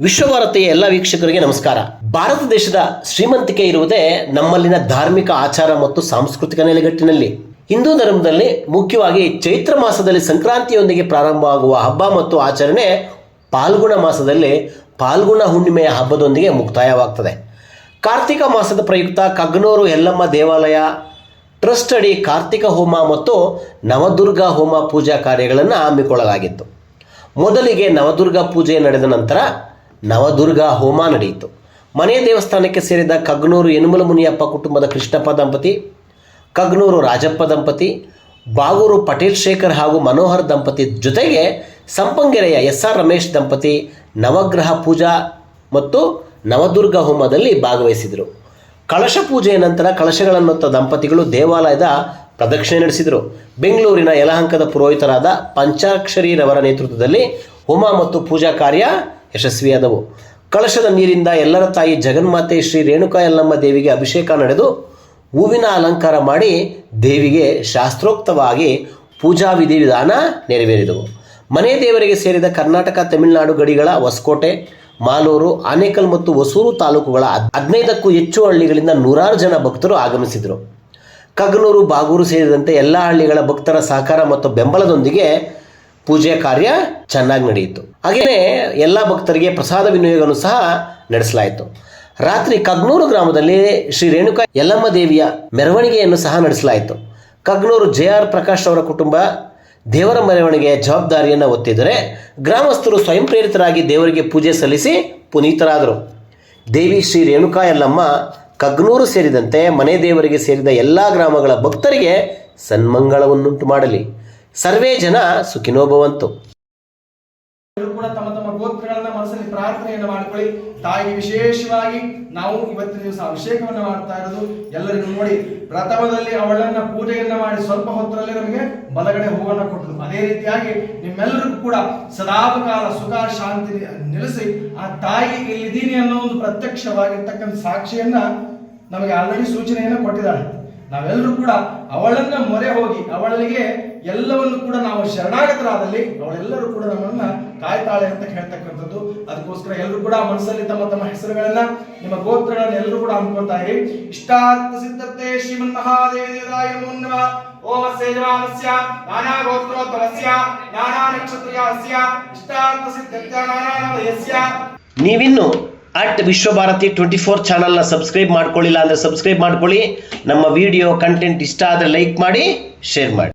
ವಿಶ್ವಭಾರತಿಯ ಎಲ್ಲ ವೀಕ್ಷಕರಿಗೆ ನಮಸ್ಕಾರ. ಭಾರತ ದೇಶದ ಶ್ರೀಮಂತಿಕೆ ಇರುವುದೇ ನಮ್ಮಲ್ಲಿನ ಧಾರ್ಮಿಕ ಆಚಾರ ಮತ್ತು ಸಾಂಸ್ಕೃತಿಕ ನೆಲೆಗಟ್ಟಿನಲ್ಲಿ. ಹಿಂದೂ ಧರ್ಮದಲ್ಲಿ ಮುಖ್ಯವಾಗಿ ಚೈತ್ರ ಮಾಸದಲ್ಲಿ ಸಂಕ್ರಾಂತಿಯೊಂದಿಗೆ ಪ್ರಾರಂಭವಾಗುವ ಹಬ್ಬ ಮತ್ತು ಆಚರಣೆ ಪಾಲ್ಗುಣ ಮಾಸದಲ್ಲಿ ಪಾಲ್ಗುಣ ಹುಣ್ಣಿಮೆಯ ಹಬ್ಬದೊಂದಿಗೆ ಮುಕ್ತಾಯವಾಗ್ತದೆ. ಕಾರ್ತಿಕ ಮಾಸದ ಪ್ರಯುಕ್ತ ಕಗ್ನೂರು ಎಲ್ಲಮ್ಮ ದೇವಾಲಯ, ಟ್ರಸ್ಟ್ ಅಡಿ ಕಾರ್ತಿಕ ಹೋಮ ಮತ್ತು ನವದುರ್ಗಾ ಹೋಮ ಪೂಜಾ ಕಾರ್ಯಗಳನ್ನು ಹಮ್ಮಿಕೊಳ್ಳಲಾಗಿತ್ತು. ಮೊದಲಿಗೆ ನವದುರ್ಗಾ ಪೂಜೆ ನಡೆದ ನಂತರ ನವದುರ್ಗ ಹೋಮ ನಡೆಯಿತು. ಮನೆ ದೇವಸ್ಥಾನಕ್ಕೆ ಸೇರಿದ ಕಗ್ನೂರು ಎನ್ಮಲ ಮುನಿಯಪ್ಪ ಕುಟುಂಬದ ಕೃಷ್ಣಪ್ಪ ದಂಪತಿ, ಕಗ್ನೂರು ರಾಜಪ್ಪ ದಂಪತಿ, ಬಾಗೂರು ಪಟೇಲ್ ಶೇಖರ್ ಹಾಗೂ ಮನೋಹರ್ ದಂಪತಿ ಜೊತೆಗೆ ಸಂಪಂಗೆರೆಯ ಎಸ್ ಆರ್ ರಮೇಶ್ ದಂಪತಿ, ನವಗ್ರಹ ಪೂಜಾ ಮತ್ತು ನವದುರ್ಗ ಹೋಮದಲ್ಲಿ ಭಾಗವಹಿಸಿದರು. ಕಳಶ ಪೂಜೆಯ ನಂತರ ಕಳಶಗಳನ್ನು ದಂಪತಿಗಳು ದೇವಾಲಯದ ಪ್ರದಕ್ಷಿಣೆ ನಡೆಸಿದರು. ಬೆಂಗಳೂರಿನ ಯಲಹಂಕದ ಪುರೋಹಿತರಾದ ಪಂಚಾಕ್ಷರಿರವರ ನೇತೃತ್ವದಲ್ಲಿ ಹೋಮ ಮತ್ತು ಪೂಜಾ ಕಾರ್ಯ ಯಶಸ್ವಿಯಾದವು. ಕಳಶದ ನೀರಿಂದ ಎಲ್ಲರ ತಾಯಿ ಜಗನ್ಮಾತೆ ಶ್ರೀ ರೇಣುಕಾ ಯಲ್ಲಮ್ಮ ದೇವಿಗೆ ಅಭಿಷೇಕ ನಡೆದು ಹೂವಿನ ಅಲಂಕಾರ ಮಾಡಿ ದೇವಿಗೆ ಶಾಸ್ತ್ರೋಕ್ತವಾಗಿ ಪೂಜಾ ವಿಧಿವಿಧಾನ ನೆರವೇರಿದವು. ಮನೆ ದೇವರಿಗೆ ಸೇರಿದ ಕರ್ನಾಟಕ, ತಮಿಳುನಾಡು ಗಡಿಗಳ ಹೊಸಕೋಟೆ, ಮಾಲೂರು, ಆನೇಕಲ್ ಮತ್ತು ಹೊಸೂರು ತಾಲೂಕುಗಳ ಹದ್- ಹದಿನೈದಕ್ಕೂ ಹೆಚ್ಚು ಹಳ್ಳಿಗಳಿಂದ ನೂರಾರು ಜನ ಭಕ್ತರು ಆಗಮಿಸಿದರು. ಕಗನೂರು, ಬಾಗೂರು ಸೇರಿದಂತೆ ಎಲ್ಲ ಹಳ್ಳಿಗಳ ಭಕ್ತರ ಸಹಕಾರ ಮತ್ತು ಬೆಂಬಲದೊಂದಿಗೆ ಪೂಜೆ ಕಾರ್ಯ ಚೆನ್ನಾಗಿ ನಡೆಯಿತು. ಹಾಗೆಯೇ ಎಲ್ಲ ಭಕ್ತರಿಗೆ ಪ್ರಸಾದ ವಿನಿಯೋಗವನ್ನು ಸಹ ನಡೆಸಲಾಯಿತು. ರಾತ್ರಿ ಕಗ್ನೂರು ಗ್ರಾಮದಲ್ಲಿ ಶ್ರೀ ರೇಣುಕಾ ಯಲ್ಲಮ್ಮ ದೇವಿಯ ಮೆರವಣಿಗೆಯನ್ನು ಸಹ ನಡೆಸಲಾಯಿತು. ಕಗ್ನೂರು ಜೆ ಆರ್ ಪ್ರಕಾಶ್ ಅವರ ಕುಟುಂಬ ದೇವರ ಮೆರವಣಿಗೆಯ ಜವಾಬ್ದಾರಿಯನ್ನು ಒತ್ತಿದರೆ ಗ್ರಾಮಸ್ಥರು ಸ್ವಯಂ ಪ್ರೇರಿತರಾಗಿ ದೇವರಿಗೆ ಪೂಜೆ ಸಲ್ಲಿಸಿ ಪುನೀತರಾದರು. ದೇವಿ ಶ್ರೀ ರೇಣುಕಾ ಯಲ್ಲಮ್ಮ ಕಗ್ನೂರು ಸೇರಿದಂತೆ ಮನೆ ದೇವರಿಗೆ ಸೇರಿದ ಎಲ್ಲ ಗ್ರಾಮಗಳ ಭಕ್ತರಿಗೆ ಸನ್ಮಂಗಳವನ್ನುಂಟು ಮಾಡಲಿ. ಸರ್ವೇ ಜನ ಸುಖಿನೋಭವಂತು ಕೂಡ ತಮ್ಮ ತಮ್ಮ ಗೋತ್ರಗಳನ್ನ ಮನಸ್ಸಲ್ಲಿ ಪ್ರಾರ್ಥನೆಯನ್ನು ಮಾಡ್ಕೊಳ್ಳಿ. ತಾಯಿ ವಿಶೇಷವಾಗಿ ನಾವು ಇವತ್ತಿನ ದಿವಸ ಅಭಿಷೇಕವನ್ನು ಮಾಡ್ತಾ ಇರೋದು ಎಲ್ಲರಿಗೂ ನೋಡಿ. ಪ್ರಥಮದಲ್ಲಿ ಅವಳನ್ನ ಪೂಜೆಯನ್ನ ಮಾಡಿ ಸ್ವಲ್ಪ ಹೊತ್ತರಲ್ಲಿ ನಮಗೆ ಬಲಗಡೆ ಹೂವನ್ನ ಕೊಟ್ಟರು. ಅದೇ ರೀತಿಯಾಗಿ ನಿಮ್ಮೆಲ್ಲರಿಗೂ ಕೂಡ ಸದಾಕಾಲ ಸುಖ, ಶಾಂತಿ ನೆಲೆಸಿ ಆ ತಾಯಿ ಇಲ್ಲಿದ್ದೀನಿ ಅನ್ನೋ ಒಂದು ಪ್ರತ್ಯಕ್ಷವಾಗಿರ್ತಕ್ಕಂಥ ಸಾಕ್ಷಿಯನ್ನ ನಮಗೆ ಆಲ್ರೆಡಿ ಸೂಚನೆಯನ್ನ ಕೊಟ್ಟಿದ್ದಾಳೆ. ನಾವೆಲ್ಲರೂ ಕೂಡ ಅವಳನ್ನ ಮೊರೆ ಹೋಗಿ ಅವಳಿಗೆ ಎಲ್ಲವನ್ನು ಕೂಡ ನಾವು ಶರಣಾಗತರಾದಲ್ಲಿ ಅವಳೆಲ್ಲರೂ ಕೂಡ ನಮ್ಮನ್ನ ಕಾಯ್ತಾಳೆ ಅಂತ ಹೇಳ್ತಕ್ಕಂಥದ್ದು. ಅದಕ್ಕೋಸ್ಕರ ಎಲ್ಲರೂ ಕೂಡ ಮನಸ್ಸಲ್ಲಿ ತಮ್ಮ ತಮ್ಮ ಹೆಸರುಗಳನ್ನ, ನಿಮ್ಮ ಗೋತ್ರಗಳನ್ನ ಎಲ್ಲರೂ ಕೂಡ ಅನ್ಕೊಳ್ತಾ ಇರಿ. ಇಷ್ಟಾರ್ಥ ಸಿದ್ಧತೆ ಶ್ರೀಮನ್ ಮಹಾದೇವ ಮುನ್ನವ ಓಮ ಸೇಜಮಾನಸ್ಯ ನಾನಾ ಗೋತ್ರೋದ್ಭವಸ್ಯ ನಾನಾ ನಕ್ಷತ್ರಸ್ಯ ಇಷ್ಟಾರ್ಥ ಸಿದ್ಧತ್ಯ ನಾನಾ ನವಯಸ್ಯ ನೀವಿನ್ನು ಅಟ್ ವಿಶ್ವಭಾರತಿ ಟ್ವೆಂಟಿ ಫೋರ್ ಚಾನಲ್ನ ಸಬ್ಸ್ಕ್ರೈಬ್ ಮಾಡ್ಕೊಳ್ಳಿಲ್ಲ ಅಂದರೆ ಸಬ್ಸ್ಕ್ರೈಬ್ ಮಾಡ್ಕೊಳ್ಳಿ. ನಮ್ಮ ವಿಡಿಯೋ ಕಂಟೆಂಟ್ ಇಷ್ಟ ಆದರೆ ಲೈಕ್ ಮಾಡಿ, ಶೇರ್ ಮಾಡಿ.